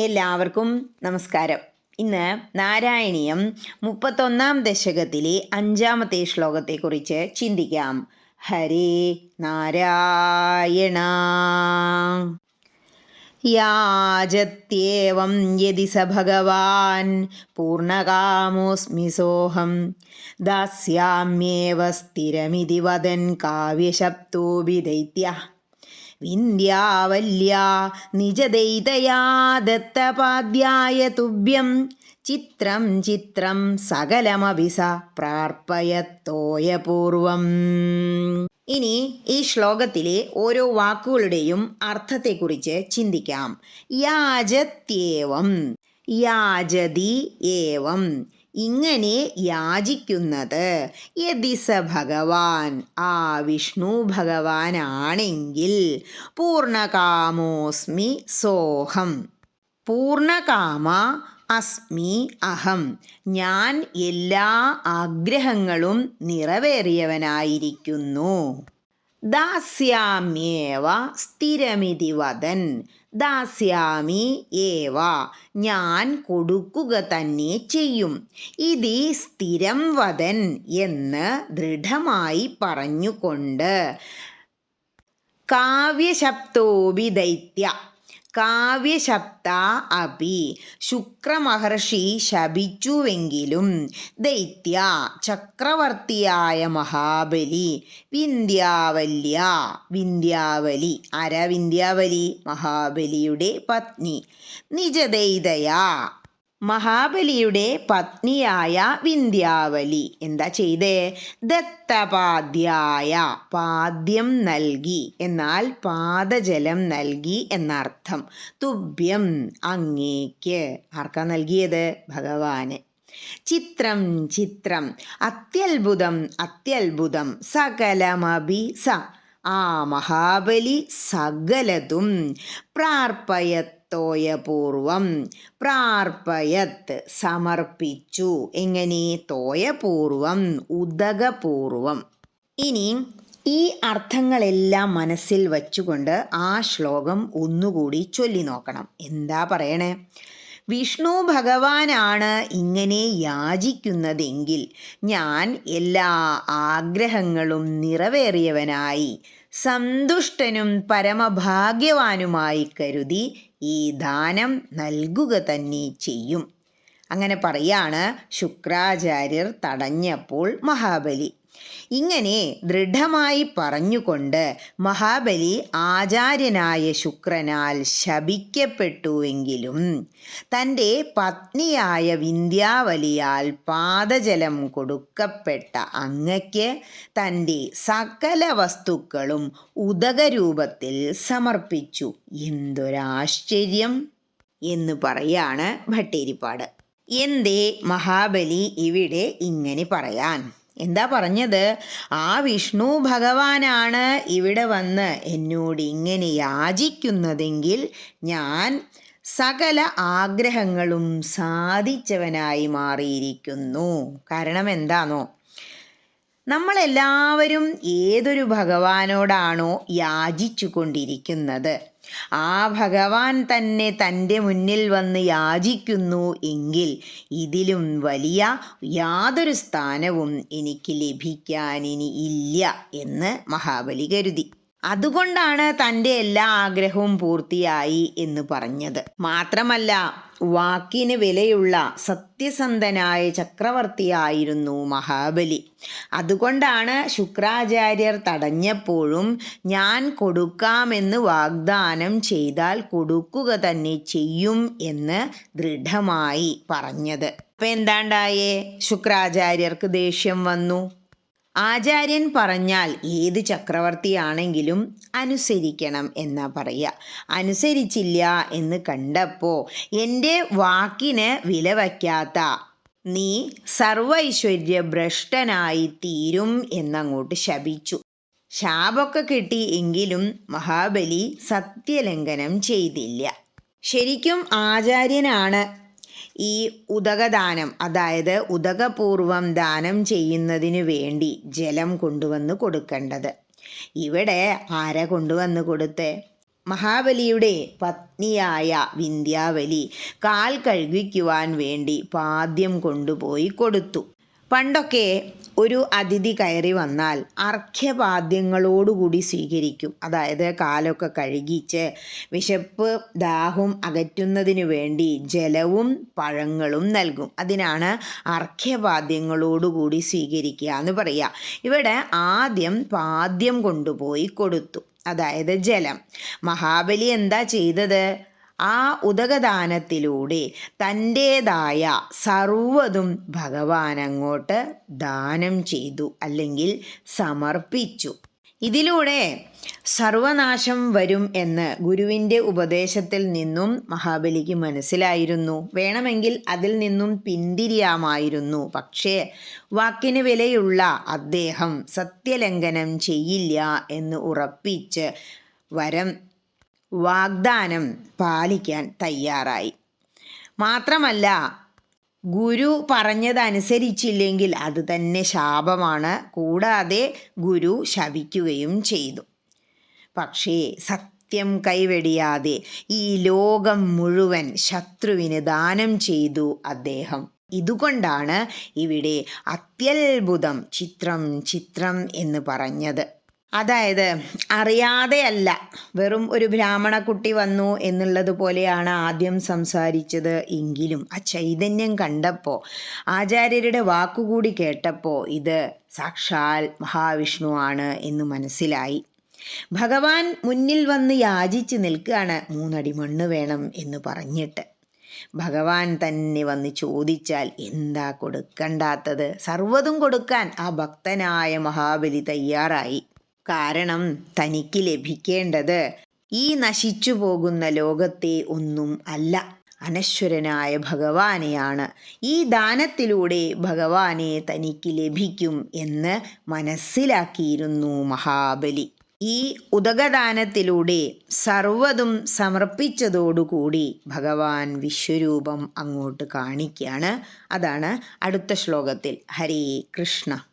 എല്ലാവർക്കും നമസ്കാരം. ഇന്ന് നാരായണീയം മുപ്പത്തൊന്നാം ദശകത്തിലെ അഞ്ചാമത്തെ ശ്ലോകത്തെക്കുറിച്ച് ചിന്തിക്കാം. ഹരേ നാരായണ. യാജത്യേവം യതി സ ഭഗവാൻ. പൂർണകാമോസ്മി സോഹം. ദാസ്യാമ്യേവ സ്ഥിരമിതി വദൻ കാവ്യശബ്ദോപി ദൈത്യ വിന്ധ്യാവല്യാ നിജദൈതയാദത്തപാദ്യായ തുഭ്യം. ചിത്രം ചിത്രം സകലമവിസ സ പ്രാർപ്പയത്തോയപൂർവം. ഇനി ഈ ശ്ലോകത്തിലെ ഓരോ വാക്കുകളുടെയും അർത്ഥത്തെക്കുറിച്ച് ചിന്തിക്കാം. യാജത്യേവം. യാജതി ഏവം. ഇങ്ങനെ യാചിക്കുന്നത്. യതിസ ഭഗവാൻ. ആ വിഷ്ണു ഭഗവാനാണെങ്കിൽ പൂർണകാമോസ്മി സോഹം. പൂർണകാമ അസ്മി അഹം. ഞാൻ എല്ലാ ആഗ്രഹങ്ങളും നിറവേറിയവനായിരിക്കുന്നു. ദാസ്യാമ്യേവ സ്ഥിരമിതി വദൻ ദാസ്യാമി ഏവ ഞാൻ കൊടുക്കുക തന്നെ ചെയ്യും. ഇതി സ്ഥിരം വദൻ എന്ന് ദൃഢമായി പറഞ്ഞുകൊണ്ട്. കാവ്യശബ്ദോപി ദൈത്യ കാവ്യശബ്ദ അപി ശുക്രമഹർഷി ശപിച്ചുവെങ്കിലും ദൈത്യ ചക്രവർത്തിയായ മഹാബലി. വിന്ധ്യാവല്യ വിന്ധ്യാവലി. അര വിന്ധ്യാവലി? മഹാബലിയുടെ പത്നി. നിജദൈതയാ. മഹാബലിയുടെ പത്നിയായ വിന്ധ്യാവലി. എന്താ ചെയ്തേ? ദത്തപാദ്യായ പാദ്യം നൽകി. എന്നാൽ പാദജലം നൽകി എന്നർത്ഥം തുഭ്യം അങ്ങേക്ക്. ആർക്കാ നൽകിയത്? ഭഗവാന്. ചിത്രം ചിത്രം അത്യത്ഭുതം അത്യത്ഭുതം സകലമഭി സ. ആ മഹാബലി സകലതും പ്രാർപ്പയത്തോയപൂർവം പ്രാർപ്പയത്ത് സമർപ്പിച്ചു. എങ്ങനെ? തോയപൂർവം ഉദകപൂർവം. ഇനി ഈ അർത്ഥങ്ങളെല്ലാം മനസ്സിൽ വച്ചുകൊണ്ട് ആ ശ്ലോകം ഒന്നുകൂടി ചൊല്ലി നോക്കണം. എന്താ പറയണേ? വിഷ്ണു ഭഗവാനാണ് ഇങ്ങനെ യാചിക്കുന്നതെങ്കിൽ ഞാൻ എല്ലാ ആഗ്രഹങ്ങളും നിറവേറിയവനായി സന്തുഷ്ടനും പരമഭാഗ്യവാനുമായി കരുതി ഈ ദാനം നൽകുക തന്നെ ചെയ്യും. അങ്ങനെ പറയാണ് ശുക്രാചാര്യർ തടഞ്ഞപ്പോൾ മഹാബലി. ഇങ്ങനെ ദൃഢമായി പറഞ്ഞുകൊണ്ട് മഹാബലി ആചാര്യനായ ശുക്രനാൽ ശപിക്കപ്പെട്ടുവെങ്കിലും തന്റെ പത്നിയായ വിന്ധ്യാവലിയാൽ പാദജലം കൊടുക്കപ്പെട്ട അങ്ങയ്ക്ക് തന്റെ സകല വസ്തുക്കളും ഉദകരൂപത്തിൽ സമർപ്പിച്ചു. എന്തൊരാശ്ചര്യം എന്ന് പറയാണ് ഭട്ടേരിപ്പാട്. എന്തേ മഹാബലി ഇവിടെ ഇങ്ങനെ പറയാൻ? എന്താ പറഞ്ഞത്? ആ വിഷ്ണു ഭഗവാനാണ് ഇവിടെ വന്ന് എന്നോട് ഇങ്ങനെ യാചിക്കുന്നതെങ്കിൽ ഞാൻ സകല ആഗ്രഹങ്ങളും സാധിച്ചവനായി മാറിയിരിക്കുന്നു. കാരണം എന്താണോ നമ്മളെല്ലാവരും ഏതൊരു ഭഗവാനോടാണോ യാചിച്ചു കൊണ്ടിരിക്കുന്നത് ആ ഭഗവാൻ തന്നെ തന്റെ മുന്നിൽ വന്ന് യാചിക്കുന്നു എങ്കിൽ ഇതിലും വലിയ യാതൊരു സ്ഥാനവും എനിക്ക് ലഭിക്കാൻ ഇനി ഇല്ല എന്ന് മഹാബലി കരുതി. അതുകൊണ്ടാണ് തന്റെ എല്ലാ ആഗ്രഹവും പൂർത്തിയായി എന്ന് പറഞ്ഞത്. മാത്രമല്ല വാക്കിന് വിലയുള്ള സത്യസന്ധനായ ചക്രവർത്തിയായിരുന്നു മഹാബലി. അതുകൊണ്ടാണ് ശുക്രാചാര്യർ തടഞ്ഞപ്പോഴും ഞാൻ കൊടുക്കാമെന്ന് വാഗ്ദാനം ചെയ്താൽ കൊടുക്കുക തന്നെ ചെയ്യും എന്ന് ദൃഢമായി പറഞ്ഞത്. അപ്പം എന്താണ്ടായേ? ശുക്രാചാര്യർക്ക് ദേഷ്യം വന്നു. ആചാര്യൻ പറഞ്ഞാൽ ഏത് ചക്രവർത്തിയാണെങ്കിലും അനുസരിക്കണം എന്നാ പറയുക. അനുസരിച്ചില്ല എന്ന് കണ്ടപ്പോൾ എന്റെ വാക്കിന് വില വയ്ക്കാത്ത നീ സർവൈശ്വര്യ ഭ്രഷ്ടനായി തീരും എന്നങ്ങോട്ട് ശപിച്ചു. ശാപമൊക്കെ കിട്ടി എങ്കിലും മഹാബലി സത്യലംഘനം ചെയ്തില്ല. ശരിക്കും ആചാര്യനാണ് ഈ ഉദകദാനം അതായത് ഉദകപൂർവം ദാനം ചെയ്യുന്നതിന് വേണ്ടി ജലം കൊണ്ടുവന്ന് കൊടുക്കേണ്ടത്. ഇവിടെ ആരെ കൊണ്ടുവന്ന് കൊടുത്തേ? മഹാബലിയുടെ പത്നിയായ വിന്ധ്യാവലി കാൽ കഴുകിക്കുവാൻ വേണ്ടി പാദ്യം കൊണ്ടുപോയി കൊടുത്തു. പണ്ടൊക്കെ ഒരു അതിഥി കയറി വന്നാൽ അർഘ്യപാദ്യങ്ങളോടുകൂടി സ്വീകരിക്കും. അതായത് കാലൊക്കെ കഴുകിച്ച് വിശപ്പ് ദാഹം അകറ്റുന്നതിനു വേണ്ടി ജലവും പഴങ്ങളും നൽകും. അതിനാണ് അർഘ്യപാദ്യങ്ങളോടുകൂടി സ്വീകരിക്കുക എന്ന് പറയുക. ഇവിടെ ആദ്യം പാദ്യം കൊണ്ടുപോയി കൊടുത്തു. അതായത് ജലം. മഹാബലി എന്താ ചെയ്തത്? ആ ഉദകദാനത്തിലൂടെ തന്റേതായ സർവതും ഭഗവാൻ അങ്ങോട്ട് ദാനം ചെയ്തു അല്ലെങ്കിൽ സമർപ്പിച്ചു. ഇതിലൂടെ സർവനാശം വരും എന്ന് ഗുരുവിന്റെ ഉപദേശത്തിൽ നിന്നും മഹാബലിക്ക് മനസ്സിലായിരുന്നു. വേണമെങ്കിൽ അതിൽ നിന്നും പിന്തിരിയാമായിരുന്നു. പക്ഷേ വാക്കിന് വിലയുള്ള അദ്ദേഹം സത്യലംഘനം ചെയ്യില്ല എന്ന് ഉറപ്പിച്ച് വരം വാഗ്ദാനം പാലിക്കാൻ തയ്യാറായി. മാത്രമല്ല ഗുരു പറഞ്ഞതനുസരിച്ചില്ലെങ്കിൽ അത് തന്നെ ശാപമാണ്. കൂടാതെ ഗുരു ശപിക്കുകയും ചെയ്തു. പക്ഷേ സത്യം കൈവെടിയാതെ ഈ ലോകം മുഴുവൻ ശത്രുവിന് ദാനം ചെയ്തു അദ്ദേഹം. ഇതുകൊണ്ടാണ് ഇവിടെ അത്യത്ഭുതം ചിത്രം ചിത്രം എന്ന് പറഞ്ഞത്. അതായത് അറിയാതെയല്ല വെറും ഒരു ബ്രാഹ്മണ കുട്ടി വന്നു എന്നുള്ളത് പോലെയാണ് ആദ്യം സംസാരിച്ചത് എങ്കിലും ആ ചൈതന്യം കണ്ടപ്പോൾ ആചാര്യരുടെ വാക്കുകൂടി കേട്ടപ്പോൾ ഇത് സാക്ഷാൽ മഹാവിഷ്ണു ആണ് എന്ന് മനസ്സിലായി. ഭഗവാൻ മുന്നിൽ വന്ന് യാചിച്ച് നിൽക്കുകയാണ് മൂന്നടി മണ്ണ് വേണം എന്ന് പറഞ്ഞിട്ട്. ഭഗവാൻ തന്നെ വന്ന് ചോദിച്ചാൽ എന്താ കൊടുക്കണ്ടാത്തത്? സർവതും കൊടുക്കാൻ ആ ഭക്തനായ മഹാബലി തയ്യാറായി. കാരണം തനിക്ക് ലഭിക്കേണ്ടത് ഈ നശിച്ചു പോകുന്ന ലോകത്തെ ഒന്നും അല്ല. അനശ്വരനായ ഭഗവാനെയാണ്. ഈ ദാനത്തിലൂടെ ഭഗവാനെ തനിക്ക് ലഭിക്കും എന്ന് മനസ്സിലാക്കിയിരുന്നു മഹാബലി. ഈ ഉദകദാനത്തിലൂടെ സർവതും സമർപ്പിച്ചതോടുകൂടി ഭഗവാൻ വിശ്വരൂപം അങ്ങോട്ട് കാണിക്കുകയാണ്. അതാണ് അടുത്ത ശ്ലോകത്തിൽ. ഹരേ കൃഷ്ണ.